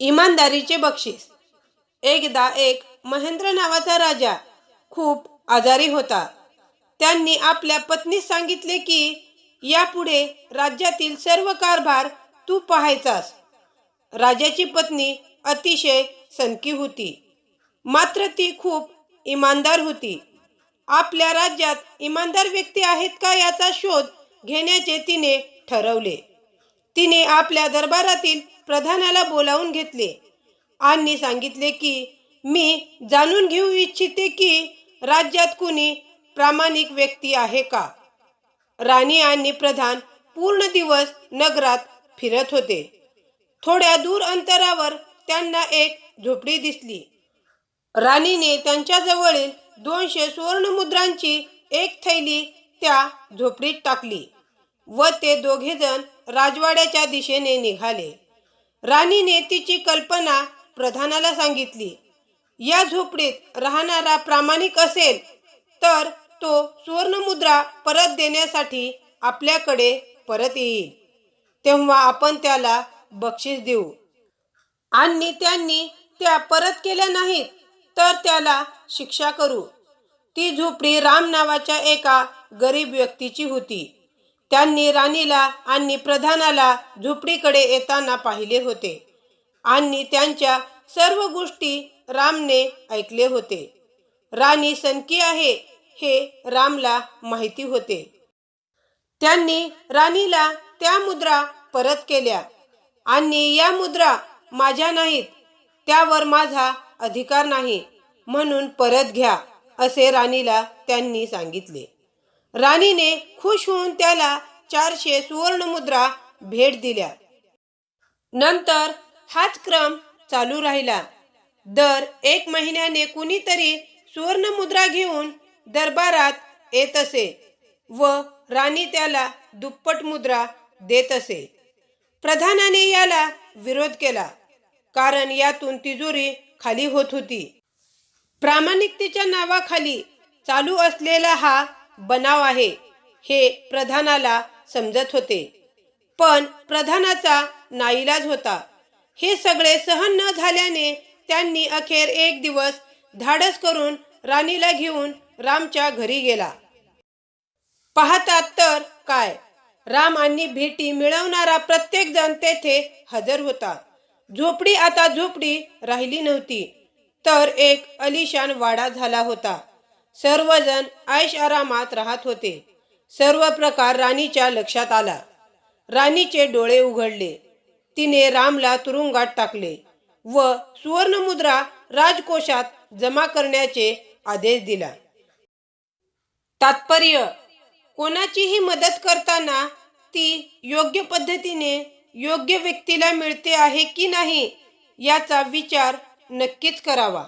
इमानदारीचे बक्षीस. एकदा एक महेंद्र नावाचा राजा खूप आजारी होता. त्यांनी आपल्या पत्नीस सांगितले की यापुढे राज्यातील सर्व कारभार तू पाहायचास. राजाची पत्नी अतिशय सनकी होती. मात्र ती खूप इमानदार होती. आपल्या राज्यात इमानदार व्यक्ती आहेत का याचा शोध घेण्याचे तिने ठरवले. तिने आपल्या दरबारातील प्रधानाला बोलावून घेतले. आणि सांगितले की मी जाणून घेऊ इच्छिते की राज्यात कुणी प्रामाणिक व्यक्ती आहे का? राणी आणि प्रधान पूर्ण दिवस नगरात फिरत होते. थोड्या दूर अंतरावर त्यांना एक झोपडी दिसली. राणीने त्यांच्याजवळील दोनशे सुवर्णमुद्रांची एक थैली त्या झोपडीत टाकली व ते दोघेजण राजवाड्याच्या दिशेने निघाले. राणीने तिची कल्पना प्रधानाला सांगितली. या झोपडीत राहणारा प्रामाणिक असेल तर तो सुवर्णमुद्रा परत देण्यासाठी आपल्याकडे परत येईल. तेव्हा आपण त्याला बक्षीस देऊ. आणि त्यांनी त्या परत केल्या नाहीत तर त्याला शिक्षा करू. ती झोपडी राम नावाच्या एका गरीब व्यक्तीची होती. त्यांनी राणीला आणि प्रधानाला झोपडीकडे येताना पाहिले होते. आणि त्यांच्या सर्व गोष्टी रामने ऐकले होते. राणी सनकी आहे हे रामला माहिती होते. त्यांनी राणीला त्या मुद्रा परत केल्या. आणि या मुद्रा माझ्या नाहीत त्यावर माझा अधिकार नाही म्हणून परत घ्या असे राणीला त्यांनी सांगितले. राणीने खुश होऊन त्याला चारशे सुवर्णमुद्रा भेट दिल्या. नंतर हाच क्रम चालू राहिला. दर एक महिन्याने कुणीतरी सुवर्णमुद्रा घेऊन दरबारात येत असे व राणी त्याला दुप्पट मुद्रा देत असे. प्रधानाने याला विरोध केला कारण यातून तिजोरी खाली होत होती. प्रामाणिकतेच्या नावाखाली चालू असलेला हा बनाव आहे हे प्रधानाला समजत होते. पण प्रधानाचा नाईलाज होता. हे सगळे सहन न झाल्याने त्यांनी अखेर एक दिवस धाडस करून राणीला घेऊन रामच्या घरी गेला. पाहतात तर काय? राम आणि भेटी मिळवणारा प्रत्येक जण तेथे हजर होता. झोपडी आता झोपडी राहिली नव्हती. तर एक अलिशान वाडा झाला होता. सर्वजण ऐश आरामात राहत होते. सर्व प्रकार राणीच्या लक्षात आला. राणीचे डोळे उघडले. तिने रामला तुरुंगात टाकले व सुवर्णमुद्रा राजकोषात जमा करण्याचे आदेश दिला. तात्पर्य कोणाचीही मदत करताना ती योग्य पद्धतीने योग्य व्यक्तीला मिळते आहे की नाही याचा विचार नक्कीच करावा.